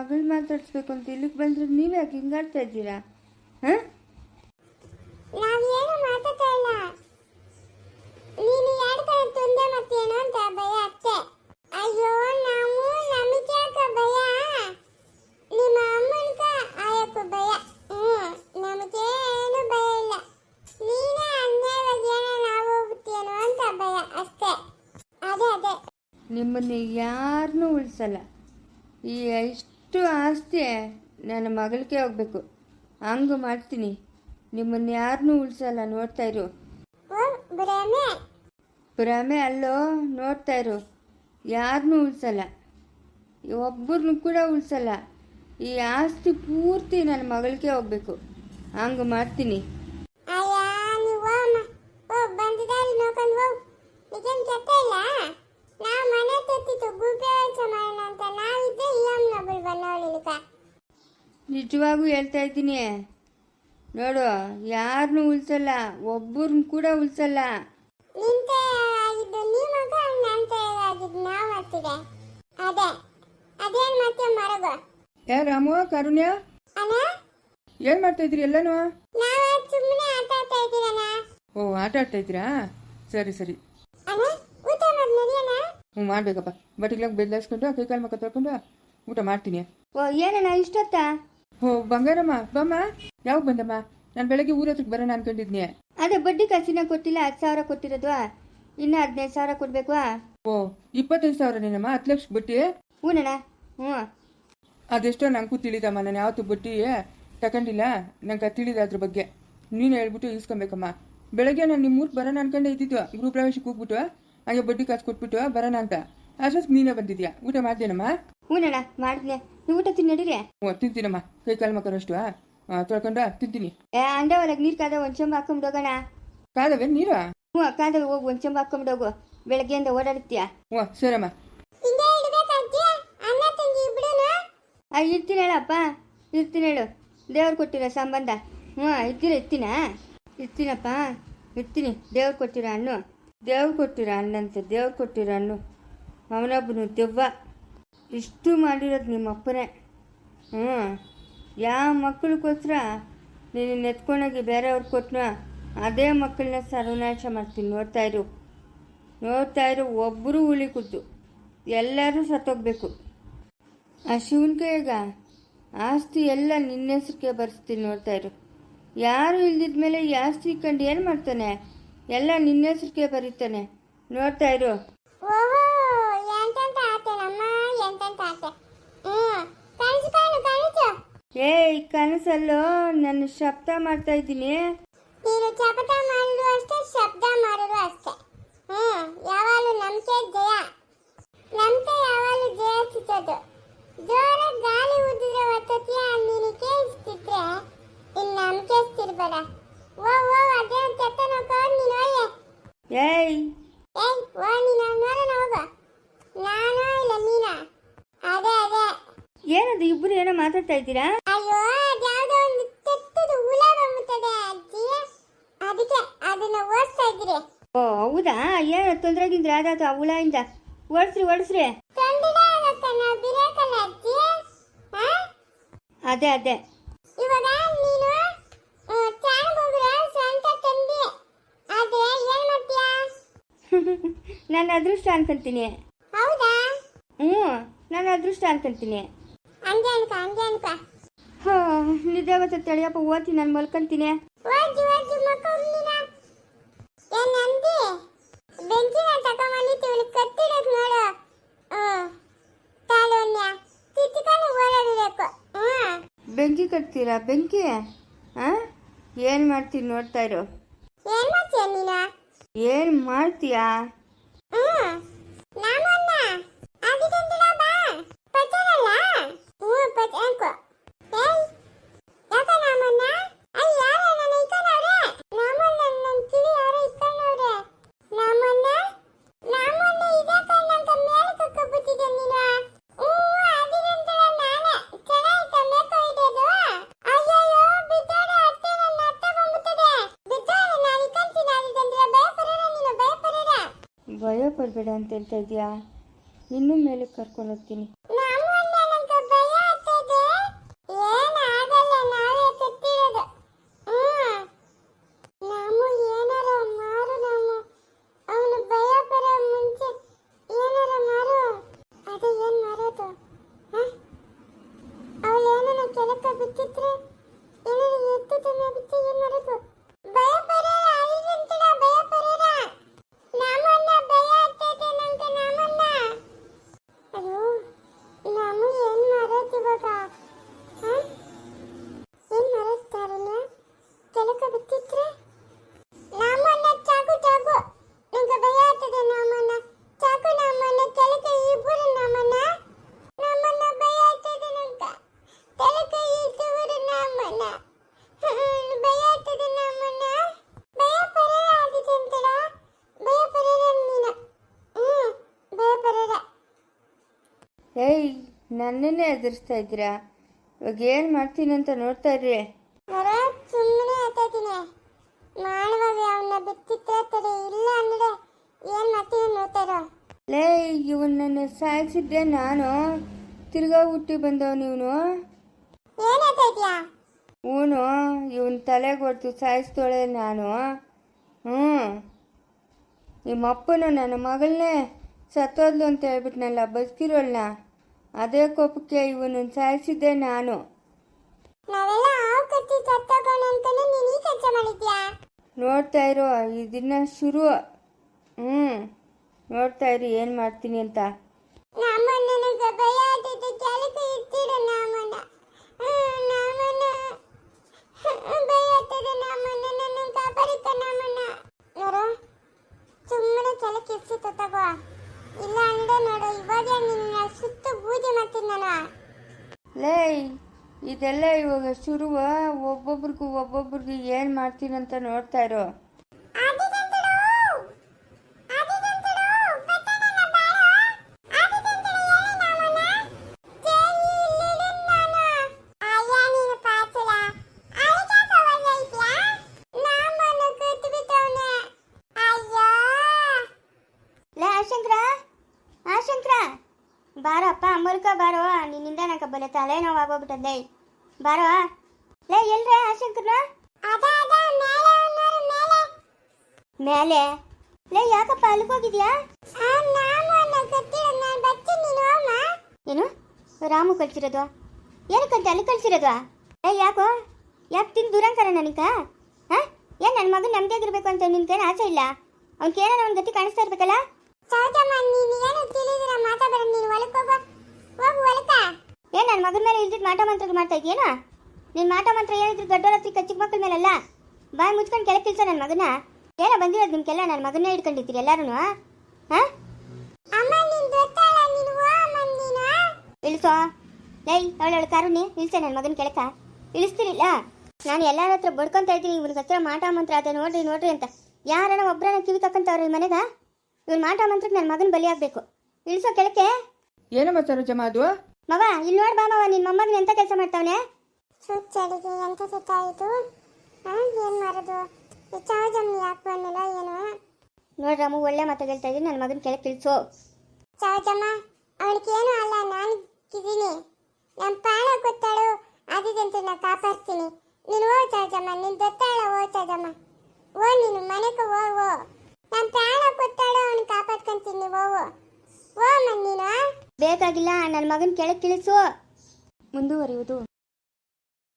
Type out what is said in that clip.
ಮಗಳು ಮಾತಾಡಿಸ್ಬೇಕು ಅಂತ ಇಲ್ಲಿಗೆ ಬಂದ್ರೆ ನೀವೇ ಯಾಕೆ ಹಿಂಗಾಡ್ತಾ ಇದ್ದೀರಾ? ಹಾಂ? ನಾವೇನು ಮಾತಾಡ್ತಾ ಇಲ್ಲ. ನೀನು ಎರಡು ಕಡೆ ತುಂದೆ ಮತ್ತೇನು ಅಂತ ಭಯ ಅಯ್ಯೋ ನಾವು ನಮಗೆ ಯಾಕ ಭಯ. ನಿಮ್ಮ ಅಮ್ಮನ್ಕ ಆಯಕ್ಕ ಭಯ. ಹ್ಮ್ ನಮಗೇನು ಭಯ ಇಲ್ಲ. ನೀನೇ ಅನ್ಯಾಯವಾಗಿ ಏನೋ ಅಂತ ಭಯ ಅಷ್ಟೇ. ಅದೇ ಅದೇ. ನಿಮ್ಮನ್ನು ಯಾರನ್ನೂ ಉಳಿಸಲ್ಲ. ಈ ಇಷ್ಟು ಆಸ್ತಿ ನನ್ನ ಮಗಳಿಗೆ ಹೋಗ್ಬೇಕು. ಹಂಗು ಮಾಡ್ತೀನಿ. ನಿಮ್ಮನ್ನ ಯಾರನ್ನೂ ಉಳಿಸಲ್ಲ ನೋಡ್ತಾ ಇರು. ಭ್ರಮೆ ಅಲ್ಲೋ ನೋಡ್ತಾ ಇರು. ಯಾರನ್ನೂ ಉಳಿಸಲ್ಲ. ಒಬ್ಬರನ್ನು ಕೂಡ ಉಳಿಸಲ್ಲ. ಈ ಆಸ್ತಿ ಪೂರ್ತಿ ನನ್ನ ಮಗಳಿಗೆ ಹೋಗ್ಬೇಕು. ಹಂಗೆ ಮಾಡ್ತೀನಿ. ನೀವು ಮನೆ ತತ್ತಿತ್ತು ಗುಬ್ಬೆ ಅಂತ ನಾವಿದ್ದೆ. ನಿಜವಾಗೂ ಹೇಳ್ತಾ ಇದ್ದೀನಿ. ನೋಡು ಯಾರನ್ನೂ ಉಳಿಸಲ್ಲ ಒಬ್ಬರನ್ನ ಕೂಡ ಉಳಿಸಲ್ಲ. ನಿಂತೆ ಆಗಿದ್ದು ನೀ ಮಗ ನಂತೆ ಆಗಿದ್ದು ನಾವು ಮಾಡ್ತಿದೆ ಅದೇ ಅದೇನ್ ಮತ್ತೆ ಮರಗು? ಏ ರಾಮು ಕರುಣ್ಯ? ಅಣ್ಣ? ಏನ್ ಮಾಡ್ತಾ ಇದ್ರಿ ಎಲ್ಲಾನು? ನಾವು ಸುಮ್ಮನೆ ಆಟ ಆಡ್ತಾ ಓ ಆಟ ಆಡ್ತಾ ಇದ್ದೀರಾ? ಸರಿ ಸರಿ. ಅಣ್ಣ ಊಟ ಮಾಡಿ ನಡಿಯೋಣ ಹ್ಞೂ ಮಾಡ್ಬೇಕಪ್ಪ. ಬಟ್ಟಿಗ್ಲಾಗ ಬೆದಲಾಯಿಸ್ಕೊಂಡು ಕೈ ಕಾಲು ಮಕ್ಕ ತೊಳ್ಕೊಂಡು. ಊಟ ಮಾಡ್ತೀನಿ. ಓ ಏನಣ್ಣ ಇಷ್ಟೊತ್ತ? ಓ ಬಂಗಾರಮ್ಮ ಬಮ್ಮ ಯಾವಾಗ ಬಂದಮ್ಮ? ನಾನು ಬೆಳಗ್ಗೆ ಊರ ಹತ್ರಕ್ಕೆ ಬರೋಣ ಅನ್ಕೊಂಡಿದ್ನಿ. ಅದೇ ಬಡ್ಡಿ ಕಾಸಿನ ಕೊಟ್ಟಿಲ್ಲ ಹತ್ತು ಸಾವಿರ ಕೊಟ್ಟಿರೋದು ಇನ್ನ ಹದಿನೈದು ಸಾವಿರ ಕೊಡ್ಬೇಕು ಓ ಇಪ್ಪತ್ತೈದು ಸಾವಿರ ನೀನಮ್ಮ ಹತ್ತು ಲಕ್ಷ ಬಟ್ಟಿ ಹೂನಣ್ಣ ಹ್ಞೂ. ಅದೆಷ್ಟೋ ನಂಗೂ ತಿಳಿದಮ್ಮ ನಾನು ಯಾವತ್ತು ಬಟ್ಟಿ ತಗೊಂಡಿಲ್ಲ ನಂಗೆ ತಿಳಿದ ಅದ್ರ ಬಗ್ಗೆ. ನೀನು ಹೇಳ್ಬಿಟ್ಟು ಇಸ್ಕೊಬೇಕಮ್ಮ ಬೆಳಗ್ಗೆ ನಾನು ನಿಮ್ಮ ಊರಿಗೆ ಬರೋಣ ಅನ್ಕೊಂಡೆ ಇದ್ದಿದ್ದು ಗೃಹ ಪ್ರವೇಶಕ್ಕೆ ಹೋಗ್ಬಿಟ್ಟು ಹಾಗೆ ಬಡ್ಡಿ ಕಾಸು ಕೊಟ್ಬಿಟ್ಟು ಬರೋಣ ಅಂತ. ಅಷ್ಟೊತ್ತು ನೀನೇ ಬಂದಿದ್ಯಾ? ಊಟ ಮಾಡ್ದೇನಮ್ಮ? ಹ್ಞೂನಣ್ಣ ಮಾಡ್ತೀನಿ ನೀವು ಊಟ ತಿನ್ನಡಿರಿ ಹ್ಞೂ ತಿಂತೀನಮ್ಮ. ಕೈ ಕಾಲು ಮಕ್ಕಳಷ್ಟು ತೊಳ್ಕೊಂಡು ತಿಂತೀನಿ. ಏ ಅಂಡ ಒಳಗೆ ನೀರು ಕಾದ ಒಂದು ಚಂಬ ಹಾಕೊಂಡ್ ಹೋಗೋಣ. ಕಾದವೆ ನೀರು? ಹ್ಞೂ ಕಾದ ಹೋಗು ಒಂದು ಚಂಬ ಹಾಕೊಂಡ್ ಹೋಗು. ಬೆಳಗ್ಗೆಯಿಂದ ಓಡಾಡ್ತೀಯ? ಹ್ಞೂ ಸರಮ್ಮ ಇರ್ತೀನಿ ಹೇಳಪ್ಪ. ಇರ್ತೀನಿ ಹೇಳು. ದೇವ್ರು ಕೊಟ್ಟಿರೋ ಸಂಬಂಧ. ಹ್ಞೂ ಇರ್ತೀರ ಇರ್ತೀನ? ಇರ್ತೀನಪ್ಪ. ಇರ್ತೀನಿ. ದೇವ್ರು ಕೊಟ್ಟಿರೋ ಹಣ್ಣು. ದೇವ್ರು ಕೊಟ್ಟಿರೋ ಹಣ್ಣಂತೆ ದೇವ್ರು ಕೊಟ್ಟಿರೋ ಹಣ್ಣು. ಅವನೊಬ್ಬನು ದೆವ್ವ. ಇಷ್ಟು ಮಾಡಿರೋದು ನಿಮ್ಮ ಅಪ್ಪನೇ ಹ್ಞೂ. ಯಾವ ಮಕ್ಕಳಿಗೋಸ್ಕರ ನೀನು ನೆತ್ಕೊಂಡೋಗಿ ಬೇರೆಯವ್ರು ಕೊಟ್ಟನ ಅದೇ ಮಕ್ಕಳನ್ನ ಸರ್ವನಾಶ ಮಾಡ್ತೀನಿ. ನೋಡ್ತಾ ಇರು. ನೋಡ್ತಾ ಇರು ಒಬ್ಬರು ಉಳಿ ಎಲ್ಲರೂ ಸತ್ತೋಗ್ಬೇಕು. ಆ ಶಿವನ ಕೈಯಾಗ ಆಸ್ತಿ ಎಲ್ಲ ನಿನ್ನ ಹೆಸ್ರಿಗೆ ಬರ್ಸ್ತೀನಿ ನೋಡ್ತಾ ಇರು. ಯಾರು ಇಲ್ದಿದ ಮೇಲೆ ಆಸ್ತಿ ಕಂಡು ಏನು ಮಾಡ್ತಾನೆ? ಎಲ್ಲ ನಿನ್ನ ಹೆಸ್ರಿಗೆ ಬರೀತಾನೆ. ನೋಡ್ತಾ ಇರು. ಏ ಕನಸಲ್ಲು ನಾನು ಶಬ್ದ ಮಾಡ್ತಾ ಇದ್ದೀನಿ. ನೀನು ಚಪಟ ಮಾಡಿದ್ರು ಅಷ್ಟೇ ಶಬ್ದ ಮಾಡಿದ್ರು ಅಷ್ಟೇ. ಹ್ಮ್ ಯಾವಾಗಲೂ ನಂಬಿಕೆ ಜಯ. ನಂಬಿಕೆ ಯಾವಾಗಲೂ ಜಯ ಸಿಗೋದು ಜೋರ ಗಾಳಿ ಉದ್ದಿದ್ರೆ ಒತ್ತತಿಯ ನೀನು ಕೇಳಿಸ್ತಿದ್ರೆ ಇನ್ನು ನಂಬಿಕೆ ಸ್ಥಿರಬೇಡ ಓ ಓ ಅದೇ ಕೆತ್ತ ನೋಡ್ಕೊಂಡು ನೀನು ಒಳ್ಳೆ. ಏಯ್. ಏಯ್ ಓ ನೀನು ನೋಡೋಣ ಹೋಗು ನಾನು ಇಲ್ಲ ನೀನ? ಅದೇ ಅದೇ. ಏನದು ಇಬ್ಬರು ಏನೋ ಮಾತಾಡ್ತಾ ಇದ್ದೀರಾ? ಹೌದಾ? ಏನು ತೊಂದರೆ ಗಿಂದ್ರೆ ಅದಾತು ಆ ಹುಳದಿಂದ ಓಡಿಸ್ರಿ ಓಡಿಸ್ರಿ ಅದೇ ಅದೇ. ನೀನು ಅದೃಷ್ಟ ಅನ್ಕೊಂತೀನಿ. ಹ್ಞೂ ನಾನು ಅದೃಷ್ಟ ಅನ್ಕೊಂತೀನಿ. ಹಾ ನಿದ್ದೆ ಬರ್ತದೆ ತಳಿಯಪ್ಪ ಓದ್ತೀನಿ ನಾನು ಮಲ್ಕೊಂತೀನಿ. ಓಜಿ ಬೆಂಕಿ ನಾನು ಏನ್ ತಿಳಿ ಕತ್ತಿಡಕ್ ನೋಡು. ಹ್ಮ್ ತಿತ್ತಿಕೊಂಡು ಓಡಾಡಬೇಕು. ಬೆಂಕಿ ಕಟ್ತೀರಾ? ಬೆಂಕಿ? ಹಾಂ ಏನು ಮಾಡ್ತೀನಿ ನೋಡ್ತಾ ಇರು. ಏನ್ ಮಾಡ್ತೀಯ ನೀನು? ಏನು ಮಾಡ್ತೀಯಾ ಹ್ಮ್ ನಾಮನ್ನ ಆಗಿದ್ದಂದಿಡ ಬಾ ಪಚರಲ್ಲ ಹ್ಞೂ ಪಚ ಅನ್ಕೋ ಏಯ್ ಯಾಕ ನಾಮನ್ನ ಅಯ್ಯ ಯಾರ ನನ್ನ ಇಕ್ಕನವ್ರೆ ನಾಮನ್ನ ನನ್ನ ಕಿವಿ ಯಾರ ಇಕ್ಕನವ್ರೆ ನಾಮನ್ನ ನಾಮನ್ನ ಇದೆ ಕಣ್ಣಂತ ಮೇಲೆ ಕಕ್ಕಬಿಟ್ಟಿದೆ ನೀನು ಹ್ಞೂ ಆಗಿದ್ದಂದಿಡ ನಾನೇ ಚೆನ್ನಾಯ್ತ ಮೇಕೋ ಇಡೋದು ಅಯ್ಯಯ್ಯೋ ಬಿದ್ದೋಡೆ ಅತ್ತೆ ನನ್ನ ಅತ್ತೆ ಬಂದ್ಬಿಟ್ಟದೆ ಬಿದ್ದೋಡೆ ನಾನು ಇಕ್ಕಂತೀನಿ ಆಗಿದ್ದಂದಿಡ ಭಯಪಡೋಣ ನೀನು ಭಯಪಡೋಣ ಭಯ ಪಡಬೇಡ ಅಂತ ಹೇಳ್ತಾ ಇದೆಯಾ? ಇನ್ನೂ ಮೇಲೆ ಕರ್ಕೊಂಡು ಹೋಗ್ತೀನಿ. ಏಯ್ ನನ್ನನ್ನೇ ಎದುರಿಸ್ತಾ ಇದ್ದೀರಾ? ಇವಾಗ ಏನು ಮಾಡ್ತೀನಿ ಅಂತ ನೋಡ್ತಾ ಇರ್ರಿ. ಸುಮ್ಮನೆ ಆತಾತೀನಿ ಮಾಡುವಾಗ ಅವನ್ನ ಬಿತ್ತಿತ್ತೆ ತಡಿ. ಇಲ್ಲ ಅಂದ್ರೆ ಏನ್ ಮಾಡ್ತೀನಿ ನೋಡ್ತಾರೋ ಲೇ ಇವನನ್ನು ಸಾಯಿಸಿದ್ದೆ ನಾನು. ತಿರ್ಗಾ ಹುಟ್ಟಿ ಬಂದವನು ಇವನು. ಏನಾಗ್ತಾ ಇದೆಯಾ ಇವನು ಇವನ್ ತಲೆಗೆ ಕೊಡ್ತು ಸಾಯಿಸ್ತೋಳೆ ನಾನು. ಹ್ಞೂ. ನಿಮ್ಮಪ್ಪನು ನನ್ನ ಮಗಳನ್ನೇ. ಸತ್ತೋದ್ಲು ಅಂತ ಹೇಳ್ಬಿಟ್ನಲ್ಲ ಬದುಕಿರೋಳ್ನ? ಅದೇ ಕೋಪಕ್ಕೆ ಇವನು ಸಾಯಿಸಿದ್ದೆ ನಾನು. ನೋಡ್ತಾ ಇರೋ ಇದನ್ನ ಶುರು. ಹ್ಞೂ ನೋಡ್ತಾ ಇರಿ ಏನು ಮಾಡ್ತೀನಿ ಅಂತ ನಮ್ಮನ್ನ ನನಗೆ ಭಯ ಆಗ್ತೈತೆ ಕೆಳಕ್ಕೆ ಇರ್ತೀರ ನಮ್ಮನ್ನ ಹ್ಮ್, ನಮ್ಮನ್ನ ಹ್ಮ್, ಭಯ ಆಗ್ತದೆ ನಮ್ಮನ್ನ ನನ್ನ ಕಾಪಾಡಿಕ ನಮ್ಮನ್ನ ನೋಡು ಸುಮ್ಮನೆ ಕೆಳಕ್ಕೆ ಇರ್ಸಿತ್ತು ತಗೋ ಇಲ್ಲ ಅಂದ್ರೆ ನೋಡು ಇವಾಗ ನಿನ್ನ ಸುತ್ತ ಬೂದಿ ಮಾಡ್ತೀನಿ ನಾನು ಲೇ ಇದೆಲ್ಲ ಇವಾಗ ಶುರುವ ಒಬ್ಬೊಬ್ರಿಗೂ ಒಬ್ಬೊಬ್ರಿಗೆ ಏನು ಮಾಡ್ತೀನಂತ ನೋಡ್ತಾ ಇರೋ. ಬಾರಪ್ಪ ಅಮೃಕ ಬಾರೋ, ನಿನ್ನಿಂದ ನಂಗೆ ಬಲೆ ತಲೆ ಆಗೋಗ್ಬಿಟ್ಟದೆ ಬಾರೋ. ಲೇ ಎಲ್ರೇ ಅದ ಮೇಲೆ ಲೇ ಯಾಕಪ್ಪ ಅಲ್ಲಿಗೆ ಅಮ್ಮ ಏನು? ರಾಮು ಕಳ್ಸಿರೋದು? ಏನಕ್ಕಂತ ಅಲ್ಲಿ ಕಳ್ಸಿರೋದು? ಲೇ ಯಾಕೋ? ಯಾಕೆ ತಿಂದು ದುರಂಕರ ನನಗ? ಹಾಂ? ಏನು ನನ್ನ ಮಗನ ಇರಬೇಕು ಅಂತ ನಿನ್ಗೇನು ಆಸೆ ಇಲ್ಲ? ಅವ್ನಿಗೇನೋ ಒಂದು ಗತಿ ಕಾಣಿಸ್ತಾ ಇರ್ಬೇಕಲ್ಲ ಸೌಜಮ್ಮ ನೀನು ಏನು ತಿಳಿದಿರ ಮಾತಾಡ ನೀನು ಹೊಲಕ್ಕೆ ಹೋಗು ಹೋಗು ಹೊಲಕ್ಕ ಏನ್ ನನ್ನ ಮಗನ ಮೇಲೆ ಇಲ್ದಿದ್ದು ಮಾಟ ಮಂತ್ರ ಮಾಡ್ತಾ ಇದೆಯೇನೋ ನಿನ್ನ ಮಾಟ ಮಂತ್ರ ಹೇಳಿದ್ರು ದೊಡ್ಡವ್ರ ಹತ್ರ ಚಿಕ್ಕ ಮಕ್ಕಳ ಅಲ್ಲ ಬಾಯ್ ಮುಚ್ಕೊಂಡು ಕೆಳಗೆ ಇಲ್ಸ ನನ್ನ ಮಗನ? ಏನೋ ಬಂದಿರೋದು ನಿಮ್ಗೆಲ್ಲ? ನನ್ನ ಮಗನ್ನೇ ಹಿಡ್ಕೊಂಡಿದ್ದೀರಿ ಎಲ್ಲಾರು ಹಾಂ? ಅಮ್ಮ ನೀನ್ ಗೊತ್ತಲ್ಲ ನೀನು ಓ ಅಮ್ಮ ನೀನು ಇಳಿಸೋ. ಲೈ ಅವಳವಳ ಕಾರುಣಿ ಇಳಿಸೆ ನನ್ನ ಮಗನ ಕೆಳಕ. ಇಳಿಸ್ತಿರಿಲ್ಲ ನಾನು ಎಲ್ಲರ ಹತ್ರ ಬಡ್ಕೊಂತ ಇದ್ದೀನಿ ಇವ್ನ ಹತ್ರ ಮಾಟ ಮಂತ್ರ ಅದೇ ನೋಡ್ರಿ ನೋಡ್ರಿ ಅಂತ. ಯಾರನ್ನ ಒಬ್ಬರನ್ನ ಕಿವಿ ತಕ್ಕಂತವ್ರ ಈ ಮನೆಗ? ಇವ್ನ ಮಾಟ ಮಂತ್ರಕ್ಕೆ ನನ್ನ ಮಗನ ಬಲಿ ಆಗ್ಬೇಕು. ಇಳಿಸೋ ಕೆಳಕ್ಕೆ? ಏನಮ್ಮ ಸರೋಜಮ್ಮ ಅದು? ಮವ ಇಲ್ಲಿ ನೋಡ್ ಬಾ ಮವ ನಿನ್ನ ಮೊಮ್ಮಗನ ಎಂತ ಕೆಲಸ ಮಾಡ್ತಾವನೆ? ಸುಚ್ಚಡಿಗೆ ಎಂತ ಸುತ್ತಾಯಿತು ಹಾ ಏನ್ ಮಾಡೋದು? ಈ ಸೌಜಮ್ಮ ಯಾಕೆ ಬಂದಿಲ್ಲ ಏನು? ನೋಡ್ ರಾಮು ಒಳ್ಳೆ ಮಾತು ಹೇಳ್ತಾ ಇದ್ದೀನಿ ನನ್ನ ಮಗನ ಕೆಳಗೆ ಚಾಜಮ್ಮ ಸೌಜಮ್ಮ ಏನು ಅಲ್ಲ ನಾನು ಇದ್ದೀನಿ. ನಮ್ಮ ಪಾಳ ಗೊತ್ತಾಳು ಆದಿದಂತೆ ನಾ ಕಾಪಾಡ್ತೀನಿ ನೀನು ಓ ಸೌಜಮ್ಮ ನೀನು ಗೊತ್ತಾಳ ಓ ಸೌಜಮ್ಮ ಓ ನೀನು ಮನೆಗೆ ಓ ಓ ನಮ್ಮ ಪ್ರಾಣ ಕೊತ್ತಾಳು ಅವನು ಕಾಪಾಡ್ಕೊಂತೀನಿ ಓ ಓ ಓ ಅಮ್ಮ ನೀನು ಬೇಕಾಗಿಲ್ಲ ನನ್ನ ಮಗನ ಕೆಳಗೆ ಇಳಿಸು ಮುಂದುವರಿಯುವುದು.